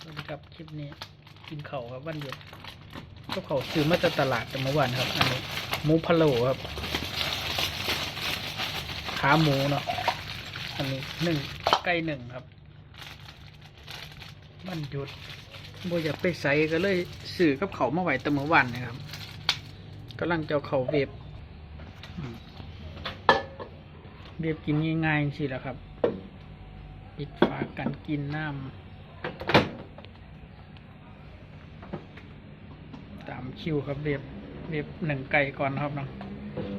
สวัสดีครับคลิปนี้กินเข่าครับวันหยุดก็เขาซื้อมาจากตลาดแต่เมื่อวานครับอันนี้หมูพะโล้ครับ ขาหมูเนาะอันนี้หนึ่งไก่หนึ่งครับวันหยุดบ่อยากไปใส่ก็เลยซื้อกับเขามาไว้แต่เมื่อวานนะครับกำลังจะเอาเขาเวฟอืมเวฟกินง่ายๆสิแหละครับ ปิดฝากันกินน้ำตาม คิวครับเรียบเรียบหนึ่งไก่ก่อนครับน้อง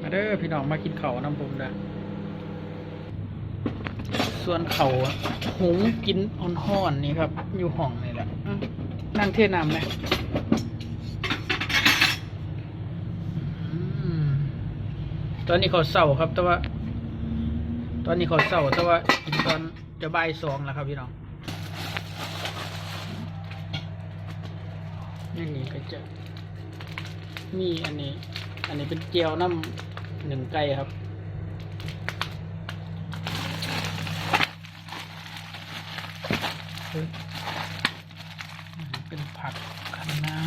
มาเด้อพี่น้องมากินเขาน้ำผมนะส่วนเขาหุงกินอ่อนๆนี่ครับ อยู่ห้องนี่แหละนั่งเทน้ำเลยอืมตอนนี้เขาเศร้าครับ แต่ว่า ตอนนี้เขาเศร้าแต่ว่ากินตอนจะบ่ายสองแล้วครับพี่น้องนี่นี่ก็จะ มีอันนี้ อันนี้เป็นเจียวน้ำหนึ่งไก่ครับ เป็นผักคะน้า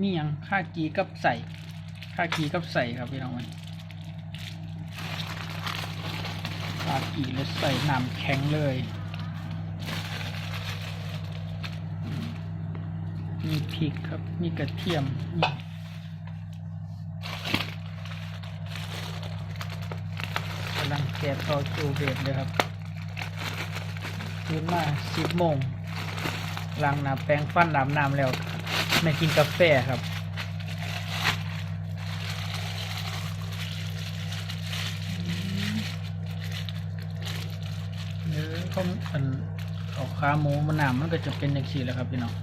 มีหยังข้ากีกับใส่ข้ากีกับใส่ครับพี่น้องมันข้ากีแล้วใส่น้ำแข็งเลยอืม มีพริกครับ มีกระเทียมมีกำลังแกะเขาจูเบดเลยครับตื่นมาสิบโมงล้างน้ำแปรงฟันอาบน้ำแล้ว ไม่กินกาแฟครับเนื้อเขาอันเอาขาหมูมะนาวมันก็จะเป็นอย่างสี่แหล้วครับพี่น้อง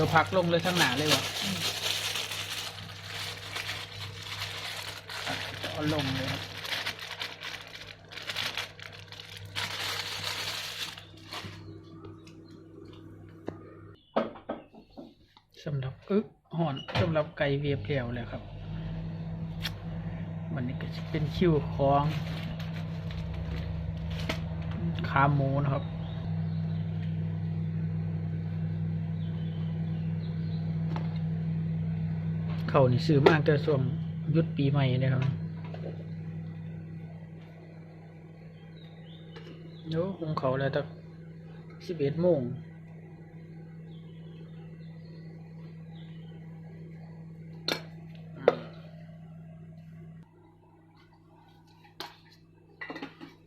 ดี๋ยวพักลงเลยทั้งหนาเลยวะเอาลงเลยครับสำหรับอึกห่อนสำหรับไก่เวียบแล้วเลยครับ วันนี้ก็จะเป็นคิวของขาหมูนะครับ เขานี่ซื้อมากแต่ส่วงยุดปีใหม่นะครับเดี๋ยวคงเขาแล้วตั้งสิบเอ็ดโมง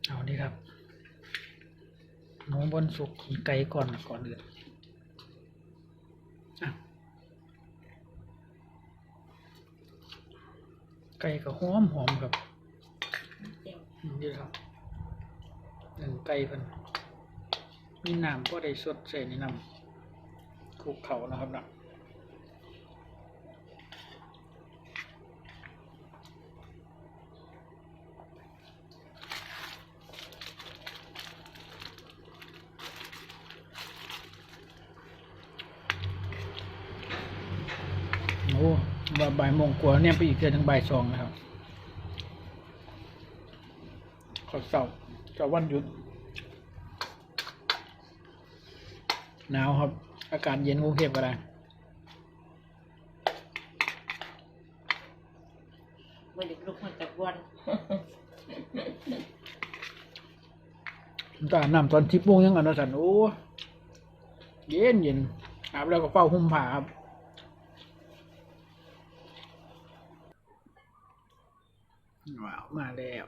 เอาดีครับหมูบนสุกขีไก่ก่อนก่อนอื่นอะ ไก่ก็หอมหอมครับนี่ครับหนึ่งไก่เพิ่นมีน้ำก็ได้สดใส่ในน้ำคลุกเขานะครับนะ โอ้บ่าบ่ายโมงกว่าเนี่ยไปอีกเดือนถึงบ่ายสองนะครับขอเสาร์เสาร์วันหยุดหนาวครับ อากาศเย็นกรุงเทพก็ได้ไม่ได้ลุกมาจากวันตอาบน้ำตอนทิพโมงยังอันนั้นสันโอ้ เย็นเย็นอาบแล้วก็เฝ้าห่มผ้าครับ ว้าวมาแล้ว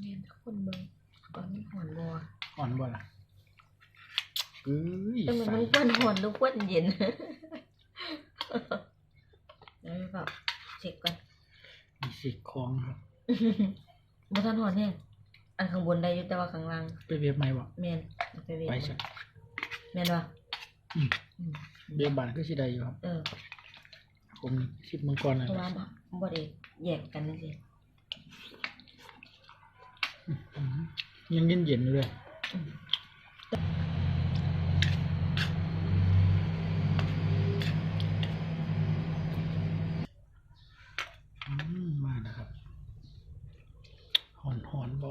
เนี่ยคนเบิ่งตอนนี้หอนบัวอ่อนบ่ล่ะเอ้ยแต่มันใส่มันควนหอนหรือควนเย็นเดี๋ยวแบบเช็คก่อนมีสิคองครับบ่ทันหอนแน่อันข้างบนได้อยู่แต่ว่าข้างล่างไปเวียบไหมวะแม่นเอาไปเวทไปสัก แม่นบ่อืมอืม เบียบานก็ชิได้อยู่ครับผมชิบมังกรนะเพราะว่าบ่บอได้แยกกันนี่อืมยังเย็นเย็นเลยมาแล้วครับหอนหอนๆบ่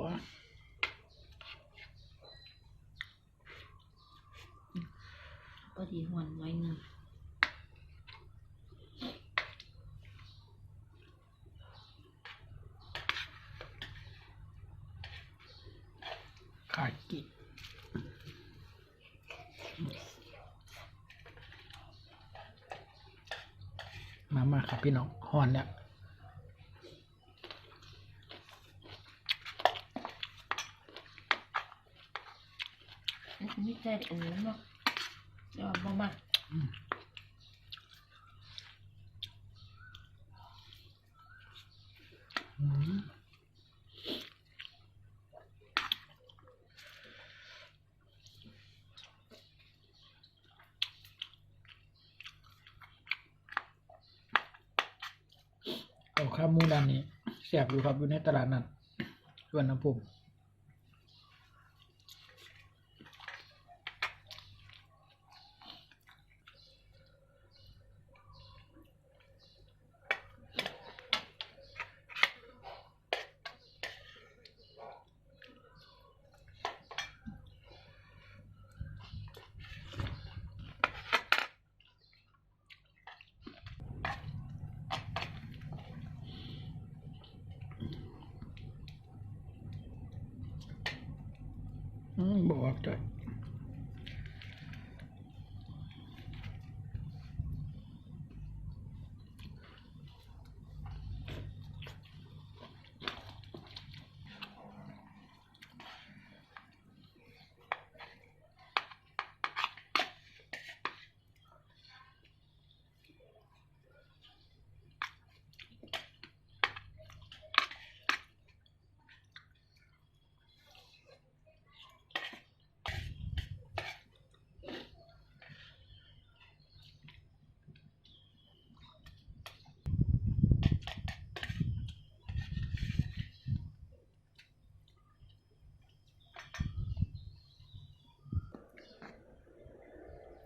ยหนึ่งขากิมามาครับพี่น้องหอนเนี่ยไม่ใช่อันนี้เนาะเดี๋ ยวมามาอืมเอาข้าวมูด้านนี้แสบอยู่ครับอยู่ในตลาดนัดสวนน้ำพุม อืมบ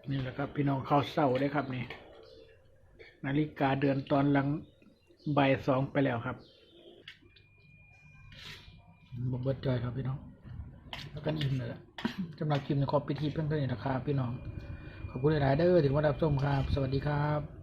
นี่แหละครับ พี่น้องเข้าเศร้าได้ครับนี่นาฬิกาเดือนตอนหลังบ่ายสองไปแล้วครับบเบิดจอยครับพี่น้อง แล้วกันอิ่มเลยละสำหรับคลิปในขอบพิธีเพื่อนๆนะครับพี่น้อง ขอบคุณหลายๆเด้อถึงว่ารับชมครับ สวัสดีครับ